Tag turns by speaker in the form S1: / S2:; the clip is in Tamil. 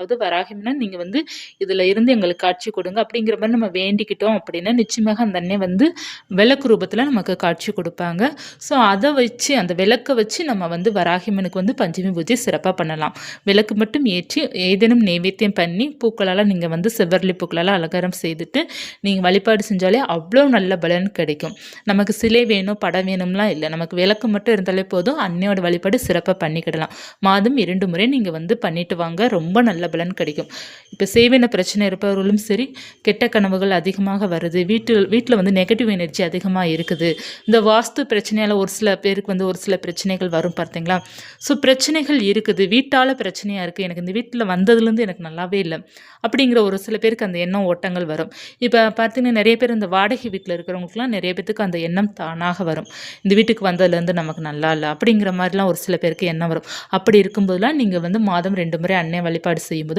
S1: அதாவது வராகிம்னா நீங்கள் வந்து இதில் இருந்து எங்களுக்கு காட்சி கொடுங்க அப்படிங்கிற மாதிரி நம்ம வேண்டிக்கிட்டோம் அப்படின்னா நிச்சயமாக அந்த அண்ணன் வந்து விளக்கு ரூபத்தில் நமக்கு காட்சி கொடுப்பாங்க. ஸோ அதை வச்சு அந்த விளக்கை வச்சு நம்ம வந்து வராகிமனுக்கு வந்து பஞ்சமி பூஜை சிறப்பாக பண்ணலாம். விளக்கு மட்டும் ஏற்றி ஏதேனும் நைவேத்தியம் பண்ணி பூக்களால் நீங்கள் வந்து செவ்வரளி பூக்களால் அலங்காரம் செய்துட்டு நீங்கள் வழிபாடு செஞ்சாலே அவ்வளோ நல்ல பலன் கிடைக்கும். நமக்கு சிலை வேணும் படம் வேணும்லாம் இல்லை. நமக்கு விளக்கு மட்டும் இருந்தாலே போதும் அன்னையோட வழிபாடு சிறப்பாக பண்ணிக்கிடலாம். மாதம் இரண்டு முறை நீங்கள் வந்து பண்ணிட்டு வாங்க. ரொம்ப நல்ல பலன் கிடைக்கும். இப்போ சேவின பிரச்சனை இருப்பவர்களும் சரி கெட்ட கனவுகள் அதிகமாக வருது. வீட்டில் வீட்டில் வந்து நெகட்டிவ் எனர்ஜி அதிகமாக இருக்குது. இந்த வாஸ்து பிரச்சனையால் ஒரு சில பேருக்கு வந்து ஒரு சில பிரச்சனைகள் வரும் பார்த்தீங்களா? ஸோ பிரச்சனைகள் இருக்குது. வீட்டால் பிரச்சனையாக இருக்குது எனக்கு இந்த வீட்டில் வந்ததுலேருந்து எனக்கு நல்லாவே இல்லை. அப்படிங்கிற ஒரு சில பேருக்கு அந்த எண்ணம் ஓட்டங்கள் வரும். இப்போ பார்த்தீங்கன்னா நிறைய பேர் இந்த வாடகை வீட்டில் இருக்கிறவங்களுக்குலாம் நிறைய பேத்துக்கு அந்த எண்ணம் தானாக வரும். இந்த வீட்டுக்கு வந்ததுலேருந்து நமக்கு நல்லா இல்லை. அப்படிங்கிற மாதிரிலாம் ஒரு சில பேருக்கு எண்ணம் வரும். அப்படி இருக்கும்போதெல்லாம் நீங்கள் வந்து மாதம் ரெண்டு முறை அன்னை வழிபாடு செய்யும்